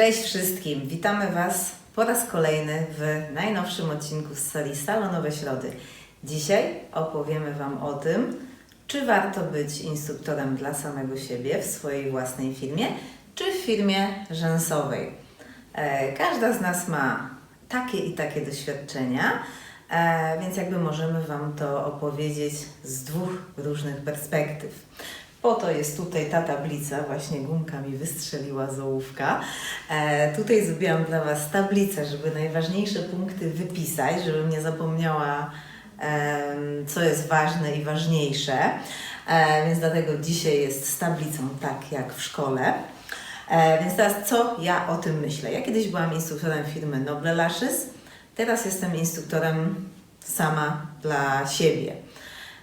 Cześć wszystkim, witamy Was po raz kolejny w najnowszym odcinku z serii Salonowe Środy. Dzisiaj opowiemy Wam o tym, czy warto być instruktorem dla samego siebie w swojej własnej firmie, czy w firmie rzęsowej. E, Każda z nas ma takie i takie doświadczenia, e, więc jakby możemy Wam to opowiedzieć z dwóch różnych perspektyw. Po to jest tutaj ta tablica, właśnie gumka mi wystrzeliła z ołówka. E, tutaj zrobiłam dla Was tablicę, żeby najważniejsze punkty wypisać, żebym nie zapomniała, em, co jest ważne i ważniejsze. E, więc dlatego dzisiaj jest z tablicą tak jak w szkole. E, więc teraz co ja o tym myślę? Ja kiedyś byłam instruktorem firmy Noble Lashes, teraz jestem instruktorem sama dla siebie.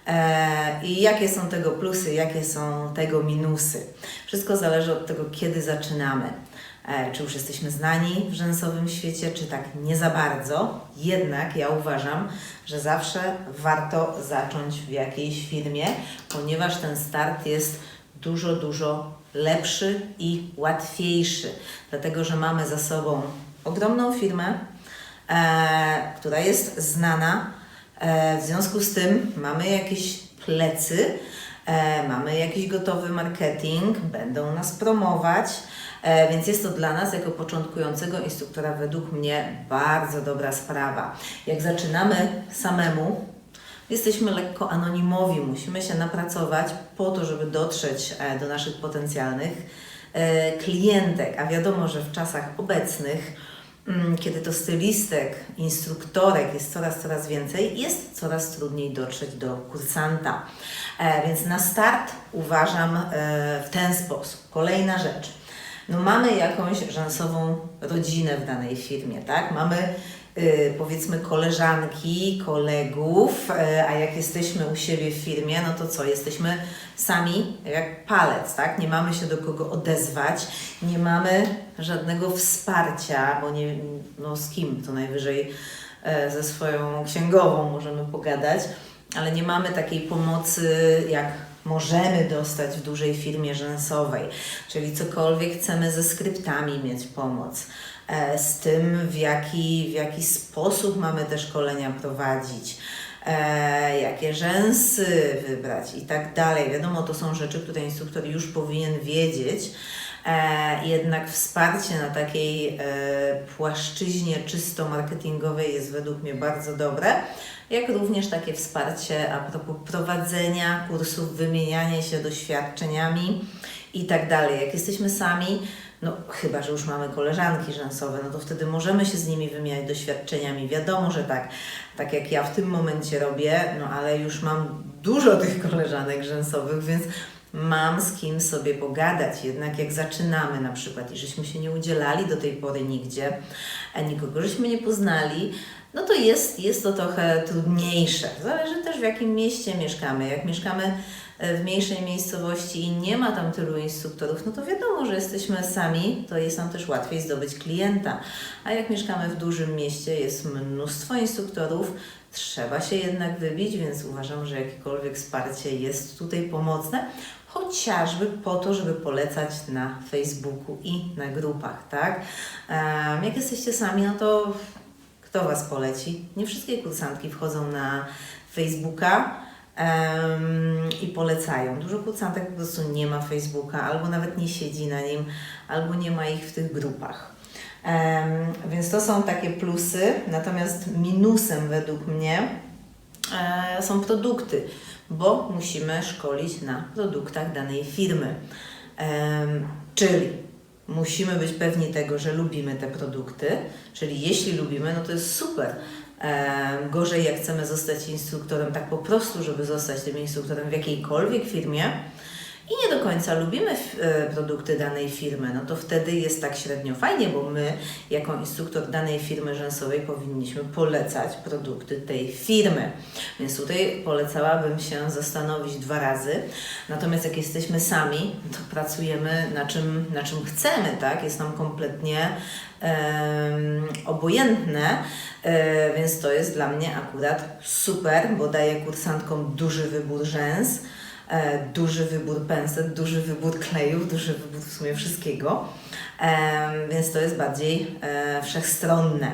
E, I jakie są tego plusy, jakie są tego minusy. Wszystko zależy od tego, kiedy zaczynamy. E, Czy już jesteśmy znani w rzęsowym świecie, czy tak nie za bardzo. Jednak ja uważam, że zawsze warto zacząć w jakiejś firmie, ponieważ ten start jest dużo, dużo lepszy i łatwiejszy. Dlatego, że mamy za sobą ogromną firmę, e, która jest znana, W związku z tym mamy jakieś plecy, e, mamy jakiś gotowy marketing, będą nas promować, e, więc jest to dla nas jako początkującego instruktora według mnie bardzo dobra sprawa. Jak zaczynamy samemu, jesteśmy lekko anonimowi, musimy się napracować po to, żeby dotrzeć e, do naszych potencjalnych e, klientek, a wiadomo, że w czasach obecnych kiedy to stylistek, instruktorek jest coraz, coraz więcej, jest coraz trudniej dotrzeć do kursanta. E, więc na start uważam e, w ten sposób. Kolejna rzecz. No mamy jakąś rzęsową rodzinę w danej firmie, tak? Mamy powiedzmy koleżanki, kolegów, e, a jak jesteśmy u siebie w firmie, no to co? Jesteśmy sami jak palec, tak? Nie mamy się do kogo odezwać, nie mamy żadnego wsparcia, bo nie, no z kim to najwyżej e, ze swoją księgową możemy pogadać, ale nie mamy takiej pomocy, jak możemy dostać w dużej firmie rzęsowej, czyli cokolwiek chcemy ze skryptami mieć pomoc, z tym w jaki, w jaki sposób mamy te szkolenia prowadzić, e, jakie rzęsy wybrać i tak dalej. Wiadomo, to są rzeczy, które instruktor już powinien wiedzieć, E, jednak wsparcie na takiej e, płaszczyźnie czysto marketingowej jest według mnie bardzo dobre, jak również takie wsparcie a propos prowadzenia kursów, wymieniania się doświadczeniami i tak dalej. Jak jesteśmy sami, no chyba, że już mamy koleżanki rzęsowe, no to wtedy możemy się z nimi wymieniać doświadczeniami. Wiadomo, że tak, tak jak ja w tym momencie robię, no ale już mam dużo tych koleżanek rzęsowych, więc mam z kim sobie pogadać. Jednak jak zaczynamy na przykład i żeśmy się nie udzielali do tej pory nigdzie, a nikogo żeśmy nie poznali, no to jest, jest to trochę trudniejsze. Zależy też w jakim mieście mieszkamy. Jak mieszkamy w mniejszej miejscowości i nie ma tam tylu instruktorów, no to wiadomo, że jesteśmy sami, to jest nam też łatwiej zdobyć klienta. A jak mieszkamy w dużym mieście, jest mnóstwo instruktorów, trzeba się jednak wybić, więc uważam, że jakiekolwiek wsparcie jest tutaj pomocne, chociażby po to, żeby polecać na Facebooku i na grupach, tak? Jak jesteście sami, no to kto Was poleci? Nie wszystkie kursantki wchodzą na Facebooka em, i polecają. Dużo kursantek po prostu nie ma Facebooka, albo nawet nie siedzi na nim, albo nie ma ich w tych grupach. Em, więc to są takie plusy, natomiast minusem według mnie e, są produkty, bo musimy szkolić na produktach danej firmy. Em, czyli musimy być pewni tego, że lubimy te produkty, czyli jeśli lubimy, no to jest super. Em, gorzej jak chcemy zostać instruktorem tak po prostu, żeby zostać tym instruktorem w jakiejkolwiek firmie i nie do końca lubimy e, produkty danej firmy, no to wtedy jest tak średnio fajnie, bo my jako instruktor danej firmy rzęsowej powinniśmy polecać produkty tej firmy. Więc tutaj polecałabym się zastanowić dwa razy. Natomiast jak jesteśmy sami, to pracujemy na czym, na czym chcemy, tak? Jest nam kompletnie em, obojętne, e, więc to jest dla mnie akurat super, bo daje kursantkom duży wybór rzęs duży wybór penset, duży wybór klejów, duży wybór w sumie wszystkiego, Em, więc to jest bardziej e, wszechstronne.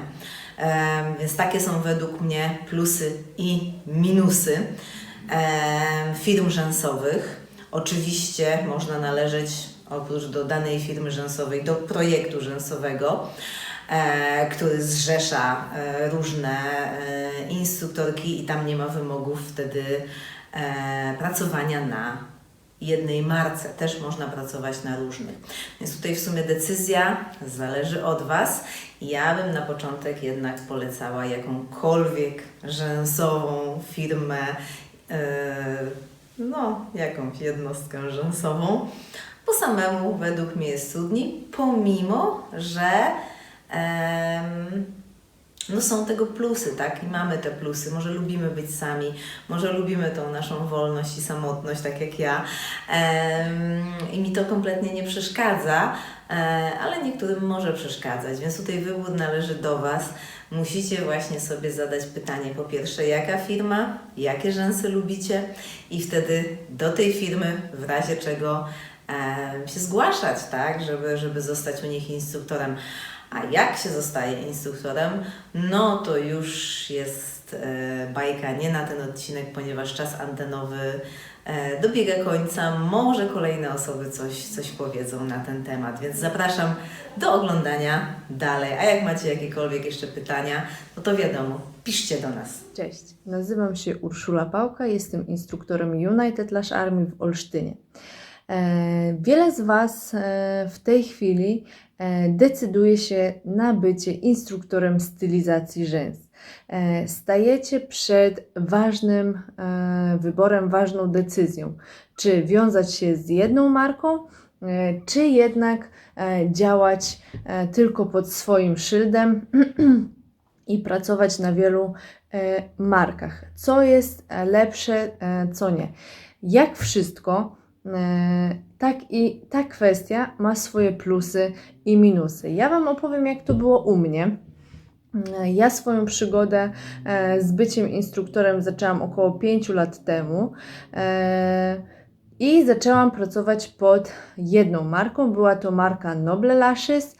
Więc takie są według mnie plusy i minusy firm rzęsowych. Oczywiście można należeć oprócz do danej firmy rzęsowej do projektu rzęsowego, e, który zrzesza e, różne e, instruktorki i tam nie ma wymogów wtedy e, pracowania na jednej marce. Też można pracować na różnych. Więc tutaj w sumie decyzja zależy od Was. Ja bym na początek jednak polecała jakąkolwiek rzęsową firmę, e, no, jakąś jednostkę rzęsową, bo samemu według mnie jest trudniej, pomimo, że no są tego plusy, tak? I mamy te plusy. Może lubimy być sami, może lubimy tą naszą wolność i samotność, tak jak ja. I mi to kompletnie nie przeszkadza, e, ale niektórym może przeszkadzać, więc tutaj wybór należy do Was. Musicie właśnie sobie zadać pytanie, po pierwsze, jaka firma, jakie rzęsy lubicie i wtedy do tej firmy w razie czego em, się zgłaszać, tak, żeby, żeby zostać u nich instruktorem. A jak się zostaje instruktorem, no to już jest e, bajka nie na ten odcinek, ponieważ czas antenowy e, dobiega końca. Może kolejne osoby coś, coś powiedzą na ten temat, więc zapraszam do oglądania dalej. A jak macie jakiekolwiek jeszcze pytania, no to wiadomo, piszcie do nas. Cześć, nazywam się Urszula Pałka, jestem instruktorem United Lash Army w Olsztynie. E, Wiele z Was w tej chwili decyduje się na bycie instruktorem stylizacji rzęs. E, Stajecie przed ważnym e, wyborem, ważną decyzją, czy wiązać się z jedną marką, e, czy jednak e, działać e, tylko pod swoim szyldem i pracować na wielu e, markach. Co jest e, lepsze, e, co nie. Jak wszystko, e, tak i ta kwestia ma swoje plusy i minusy. Ja Wam opowiem, jak to było u mnie. Ja swoją przygodę e, z byciem instruktorem zaczęłam około 5 lat temu. E, I zaczęłam pracować pod jedną marką. Była to marka Noble Lashes.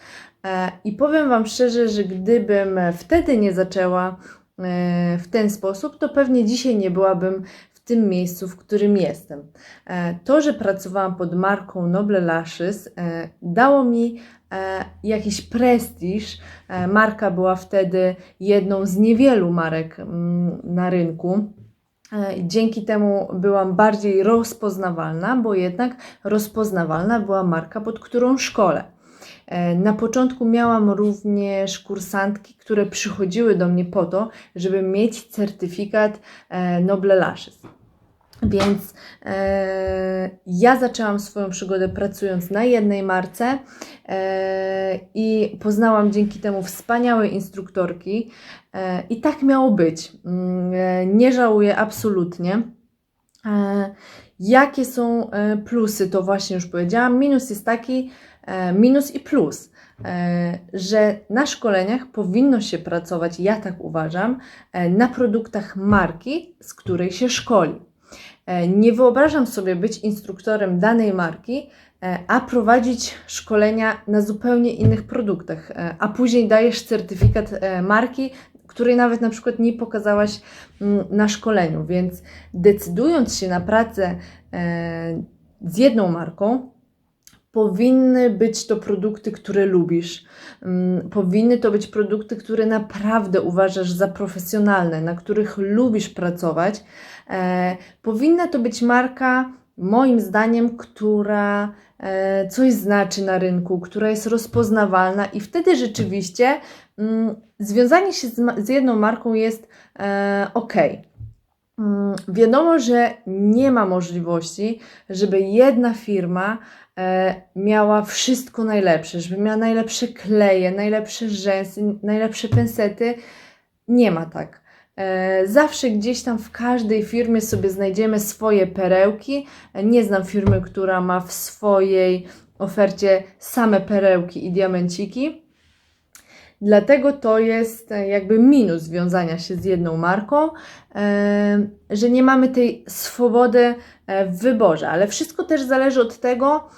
E, I powiem Wam szczerze, że gdybym wtedy nie zaczęła w ten sposób, to pewnie dzisiaj nie byłabym w tym miejscu, w którym jestem. E, To, że pracowałam pod marką Noble Lashes, e, dało mi e, jakiś prestiż. Marka była wtedy jedną z niewielu marek mm, na rynku. Dzięki temu byłam bardziej rozpoznawalna, bo jednak rozpoznawalna była marka, pod którą szkolę. E, Na początku miałam również kursantki, które przychodziły do mnie po to, żeby mieć certyfikat Noble Lashes. Więc e, ja zaczęłam swoją przygodę pracując na jednej marce e, i poznałam dzięki temu wspaniałe instruktorki. E, I tak miało być. Mm, e, Nie żałuję absolutnie. E, Jakie są e, plusy, to właśnie już powiedziałam. Minus jest taki, e, minus i plus, e, że na szkoleniach powinno się pracować, ja tak uważam, e, na produktach marki, z której się szkoli. E, Nie wyobrażam sobie być instruktorem danej marki, e, a prowadzić szkolenia na zupełnie innych produktach, e, a później dajesz certyfikat marki, której nawet na przykład nie pokazałaś mm, na szkoleniu. Więc decydując się na pracę z jedną marką, powinny być to produkty, które lubisz. Mm, Powinny to być produkty, które naprawdę uważasz za profesjonalne, na których lubisz pracować. E, Powinna to być marka, moim zdaniem, która e, coś znaczy na rynku, która jest rozpoznawalna i wtedy rzeczywiście mm, związanie się z, jedną marką jest e, ok. Mm, Wiadomo, że nie ma możliwości, żeby jedna firma miała wszystko najlepsze, żeby miała najlepsze kleje, najlepsze rzęsy, najlepsze pensety. Nie ma tak. E, Zawsze gdzieś tam w każdej firmie sobie znajdziemy swoje perełki. E, Nie znam firmy, która ma w swojej ofercie same perełki i diamenciki. Dlatego to jest e, jakby minus związania się z jedną marką, e, że nie mamy tej swobody e, w wyborze, ale wszystko też zależy od tego,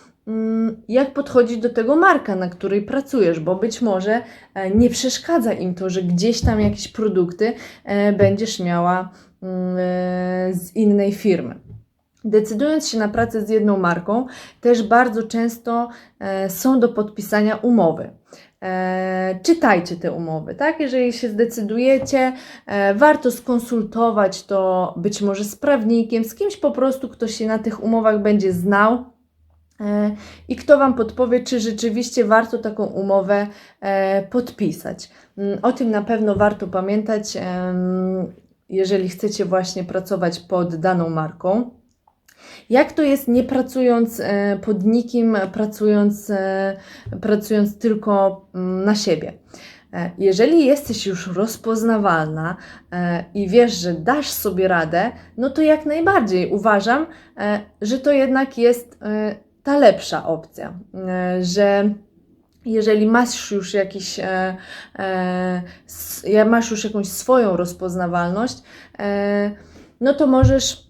jak podchodzi do tego marka, na której pracujesz, bo być może e, nie przeszkadza im to, że gdzieś tam jakieś produkty e, będziesz miała mm, e, z innej firmy. Decydując się na pracę z jedną marką, też bardzo często są do podpisania umowy. Czytajcie te umowy, tak? Jeżeli się zdecydujecie, warto skonsultować to być może z prawnikiem, z kimś po prostu, kto się na tych umowach będzie znał. E, I kto Wam podpowie, czy rzeczywiście warto taką umowę e, podpisać. Mm, O tym na pewno warto pamiętać, jeżeli chcecie właśnie pracować pod daną marką. Jak to jest nie pracując e, pod nikim, pracując, pracując tylko mm, na siebie? Jeżeli jesteś już rozpoznawalna i wiesz, że dasz sobie radę, no to jak najbardziej uważam, że to jednak jest ta lepsza opcja, e, że jeżeli masz już jakiś, e, e, masz już jakąś swoją rozpoznawalność, e, no to możesz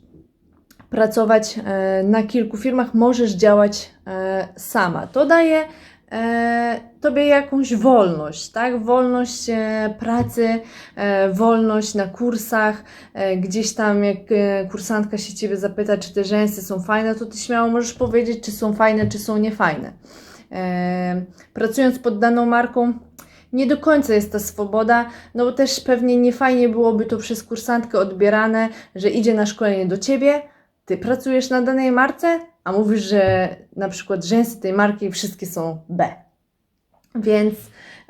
pracować e, na kilku firmach, możesz działać e, sama. To daje tobie jakąś wolność, tak? Wolność e, pracy, e, wolność na kursach. E, gdzieś tam, jak e, kursantka się ciebie zapyta, czy te rzęsy są fajne, to ty śmiało możesz powiedzieć, czy są fajne, czy są niefajne. E, pracując pod daną marką, nie do końca jest ta swoboda, no bo też pewnie nie fajnie byłoby to przez kursantkę odbierane, że idzie na szkolenie do ciebie, ty pracujesz na danej marce, a mówisz, że na przykład rzęsy tej marki wszystkie są B. Więc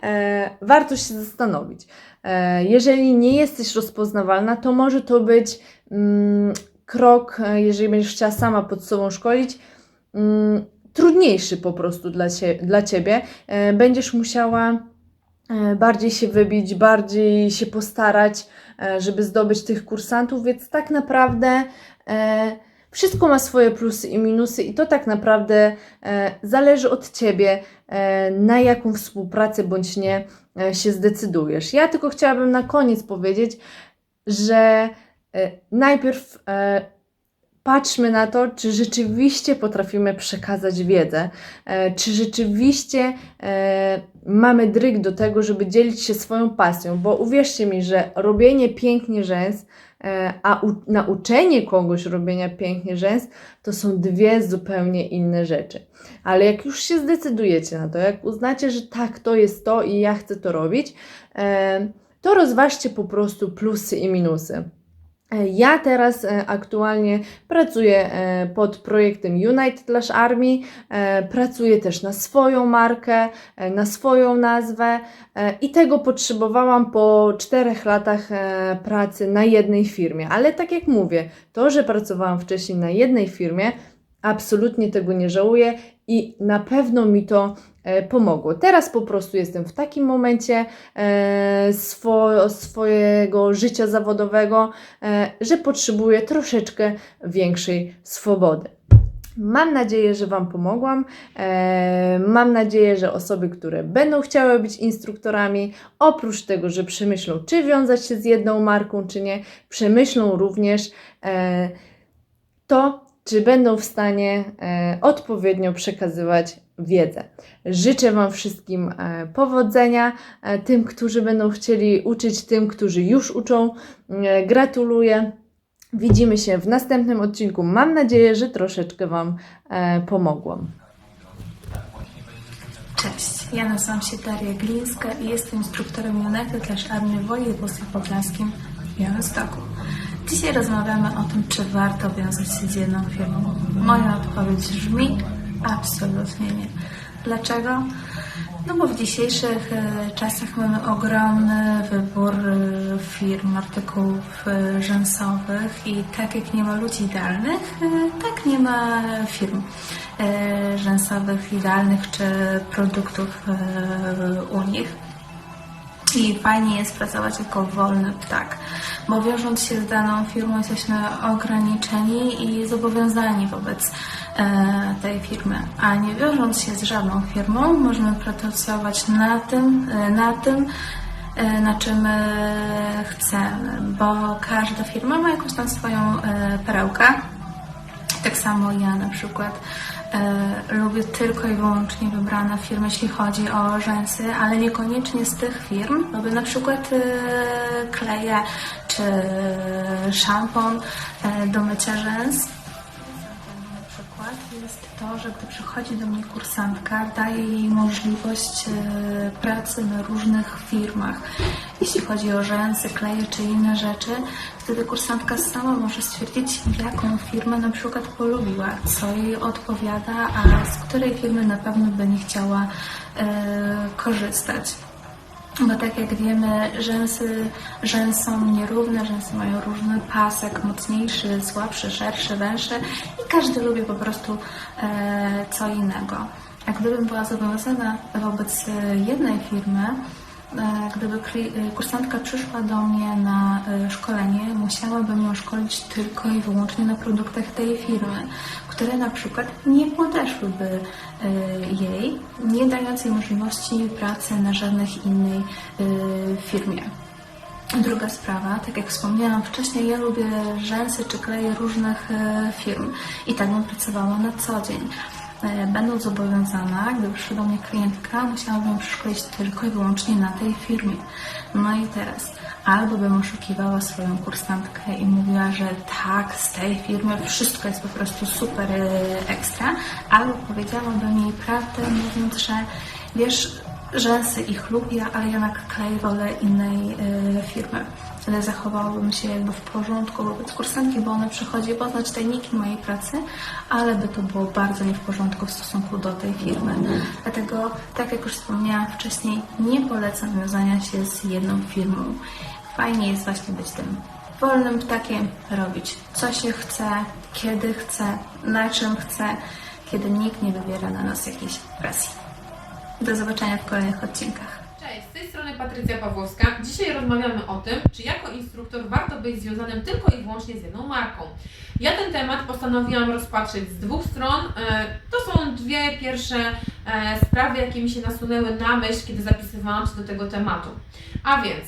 e, warto się zastanowić. E, jeżeli nie jesteś rozpoznawalna, to może to być mm, krok, e, jeżeli będziesz chciała sama pod sobą szkolić, mm, trudniejszy po prostu dla, cie, dla ciebie. E, będziesz musiała e, bardziej się wybić, bardziej się postarać, e, żeby zdobyć tych kursantów, więc tak naprawdę e, wszystko ma swoje plusy i minusy, i to tak naprawdę e, zależy od ciebie, e, na jaką współpracę bądź nie e, się zdecydujesz. Ja tylko chciałabym na koniec powiedzieć, że najpierw patrzmy na to, czy rzeczywiście potrafimy przekazać wiedzę, czy rzeczywiście mamy dryg do tego, żeby dzielić się swoją pasją, bo uwierzcie mi, że robienie pięknie rzęs, a u, nauczenie kogoś robienia pięknie rzęs, to są dwie zupełnie inne rzeczy. Ale jak już się zdecydujecie na to, jak uznacie, że tak, to jest to i ja chcę to robić, e, to rozważcie po prostu plusy i minusy. E, Ja teraz e, aktualnie pracuję e, pod projektem United Lash Army, pracuję też na swoją markę, na swoją nazwę i tego potrzebowałam po czterech latach pracy na jednej firmie. Ale tak jak mówię, to, że pracowałam wcześniej na jednej firmie, absolutnie tego nie żałuję i na pewno mi to pomogło. Teraz po prostu jestem w takim momencie e, swo, swojego życia zawodowego, e, że potrzebuję troszeczkę większej swobody. Mam nadzieję, że Wam pomogłam. E, mam nadzieję, że osoby, które będą chciały być instruktorami, oprócz tego, że przemyślą, czy wiązać się z jedną marką, czy nie, przemyślą również e, to, czy będą w stanie e, odpowiednio przekazywać wiedzę. Życzę Wam wszystkim e, powodzenia, e, tym, którzy będą chcieli uczyć, tym, którzy już uczą. E, gratuluję. Widzimy się w następnym odcinku. Mam nadzieję, że troszeczkę Wam pomogłam. Cześć, ja nazywam się Daria Glińska i jestem instruktorem United Lash Army w województwie w Białymstoku. Dzisiaj rozmawiamy o tym, czy warto wiązać się z jedną firmą. Moja odpowiedź brzmi absolutnie nie. Dlaczego? No bo w dzisiejszych e, czasach mamy ogromny wybór e, firm, artykułów e, rzęsowych i tak jak nie ma ludzi idealnych, tak nie ma firm rzęsowych idealnych czy produktów u nich. I fajnie jest pracować jako wolny ptak, bo wiążąc się z daną firmą jesteśmy ograniczeni i zobowiązani wobec tej firmy. A nie wiążąc się z żadną firmą, możemy pracować na tym, e, na tym, e, na czym e, chcemy, bo każda firma ma jakąś tam swoją e, perełkę. Tak samo ja na przykład e, lubię tylko i wyłącznie wybrane firmy, jeśli chodzi o rzęsy, ale niekoniecznie z tych firm. Lubię na przykład e, kleje czy szampon e, do mycia rzęs. To, że gdy przychodzi do mnie kursantka, daje jej możliwość e, pracy na różnych firmach. Jeśli chodzi o rzęsy, kleje czy inne rzeczy, wtedy kursantka sama może stwierdzić, jaką firmę na przykład polubiła, co jej odpowiada, a z której firmy na pewno by nie chciała e, korzystać. Bo tak jak wiemy, rzęsy, rzęs są nierówne, rzęsy mają różny pasek, mocniejszy, słabszy, szerszy, węższy i każdy lubi po prostu e, co innego. A gdybym była zobowiązana wobec e, jednej firmy, gdyby kli- e, kursantka przyszła do mnie na e, szkolenie, musiałabym ją szkolić tylko i wyłącznie na produktach tej firmy, które na przykład nie podeszłyby e, jej, nie dając jej możliwości pracy na żadnych innej firmie. Druga sprawa, tak jak wspomniałam wcześniej, ja lubię rzęsy czy kleje różnych firm i tak bym pracowała na co dzień. E, Będąc zobowiązana, gdy przyszła do mnie klientka, musiałabym ją przeszkolić tylko i wyłącznie na tej firmie. No i teraz, albo bym oszukiwała swoją kursantkę i mówiła, że tak, z tej firmy wszystko jest po prostu super e, ekstra, albo powiedziałabym jej prawdę, mówiąc, że wiesz, rzęsy ich lubię, ale jednak klej wolę innej e, firmy. Ale zachowałabym się jakby w porządku wobec kursantki, bo ona przychodzi poznać tajniki mojej pracy, ale by to było bardzo nie w porządku w stosunku do tej firmy. Dlatego, tak jak już wspomniałam wcześniej, nie polecam wiązania się z jedną firmą. Fajnie jest właśnie być tym wolnym ptakiem, robić co się chce, kiedy chce, na czym chce, kiedy nikt nie wywiera na nas jakiejś presji. Do zobaczenia w kolejnych odcinkach. Z tej strony Patrycja Pawłowska. Dzisiaj rozmawiamy o tym, czy jako instruktor warto być związanym tylko i wyłącznie z jedną marką. Ja ten temat postanowiłam rozpatrzeć z dwóch stron. E, To są dwie pierwsze e, sprawy, jakie mi się nasunęły na myśl, kiedy zapisywałam się do tego tematu. A więc,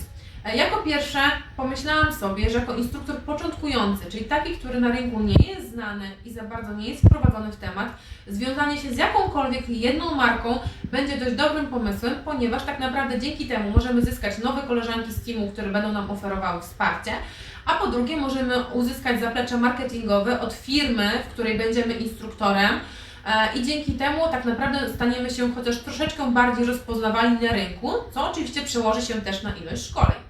jako pierwsze pomyślałam sobie, że jako instruktor początkujący, czyli taki, który na rynku nie jest znany i za bardzo nie jest wprowadzony w temat, związanie się z jakąkolwiek jedną marką będzie dość dobrym pomysłem, ponieważ tak naprawdę dzięki temu możemy zyskać nowe koleżanki z teamu, które będą nam oferowały wsparcie, a po drugie możemy uzyskać zaplecze marketingowe od firmy, w której będziemy instruktorem e, i dzięki temu tak naprawdę staniemy się chociaż troszeczkę bardziej rozpoznawalni na rynku, co oczywiście przełoży się też na ilość szkoleń.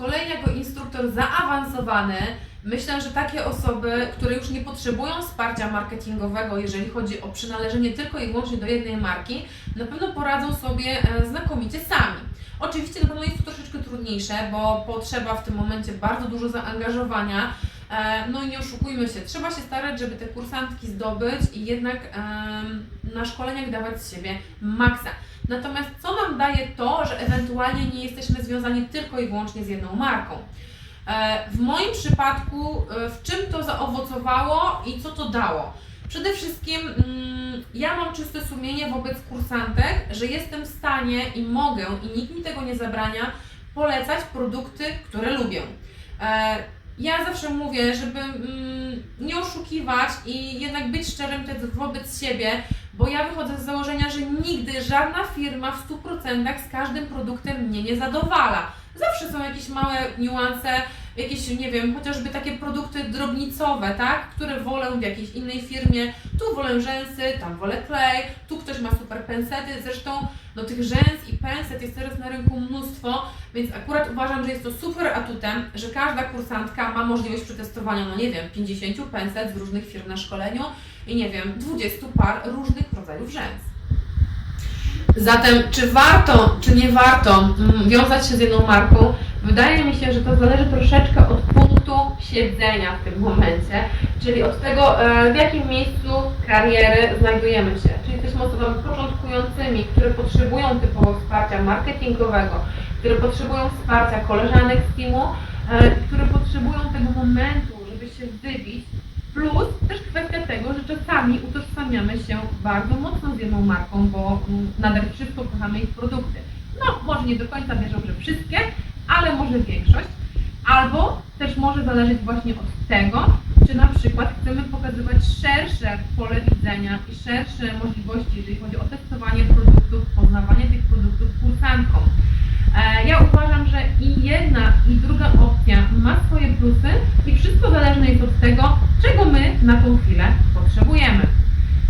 Z kolei jako instruktor zaawansowany Myślę, że takie osoby, które już nie potrzebują wsparcia marketingowego, jeżeli chodzi o przynależenie tylko i wyłącznie do jednej marki, na pewno poradzą sobie e, znakomicie sami. Oczywiście na pewno jest to troszeczkę trudniejsze, bo potrzeba w tym momencie bardzo dużo zaangażowania. E, No i nie oszukujmy się, trzeba się starać, żeby te kursantki zdobyć i jednak na szkoleniach dawać z siebie maksa. Natomiast co nam daje to, że ewentualnie nie jesteśmy związani tylko i wyłącznie z jedną marką? E, W moim przypadku, e, w czym to zaowocowało i co to dało? Przede wszystkim mm, ja mam czyste sumienie wobec kursantek, że jestem w stanie i mogę, i nikt mi tego nie zabrania, polecać produkty, które lubię. Ja zawsze mówię, żeby mm, nie oszukiwać i jednak być szczerym wobec siebie, bo ja wychodzę z założenia, że nigdy żadna firma w 100% z każdym produktem mnie nie zadowala. Zawsze są jakieś małe niuanse, jakieś, nie wiem, chociażby takie produkty drobnicowe, tak, które wolę w jakiejś innej firmie. Tu wolę rzęsy, tam wolę klej, tu ktoś ma super pensety. Zresztą no, tych rzęs i penset jest teraz na rynku mnóstwo, więc akurat uważam, że jest to super atutem, że każda kursantka ma możliwość przetestowania, no nie wiem, 50 penset z różnych firm na szkoleniu i nie wiem, 20 par różnych rodzajów rzęs. Zatem, czy warto, czy nie warto mm, wiązać się z jedną marką? Wydaje mi się, że to zależy troszeczkę od punktu siedzenia w tym momencie, czyli od tego, e, w jakim miejscu kariery znajdujemy się. Czy jesteśmy osobami początkującymi, które potrzebują typowo wsparcia marketingowego, które potrzebują wsparcia koleżanek z teamu, e, które potrzebują tego momentu, żeby się wybić, Plus też kwestia tego, że czasami utożsamiamy się bardzo mocno z jedną marką, bo mm, nader wszystko kochamy ich produkty. No, może nie do końca wierzę, że wszystkie, ale może większość. Albo też może zależeć właśnie od tego, czy na przykład chcemy pokazywać szersze pole widzenia i szersze możliwości, jeżeli chodzi o testowanie produktów, poznawanie tych produktów kursantkom. E, Ja uważam, że i jedna, i druga opcja ma swoje plusy i wszystko zależne jest od tego, na tą chwilę potrzebujemy.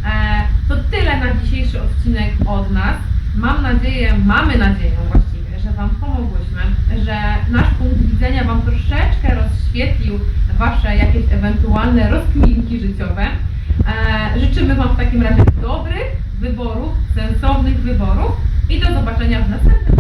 E, To tyle na dzisiejszy odcinek od nas. Mam nadzieję, mamy nadzieję właściwie, że Wam pomogłyśmy, że nasz punkt widzenia Wam troszeczkę rozświetlił Wasze jakieś ewentualne rozkminki życiowe. E, Życzymy Wam w takim razie dobrych wyborów, sensownych wyborów i do zobaczenia w następnym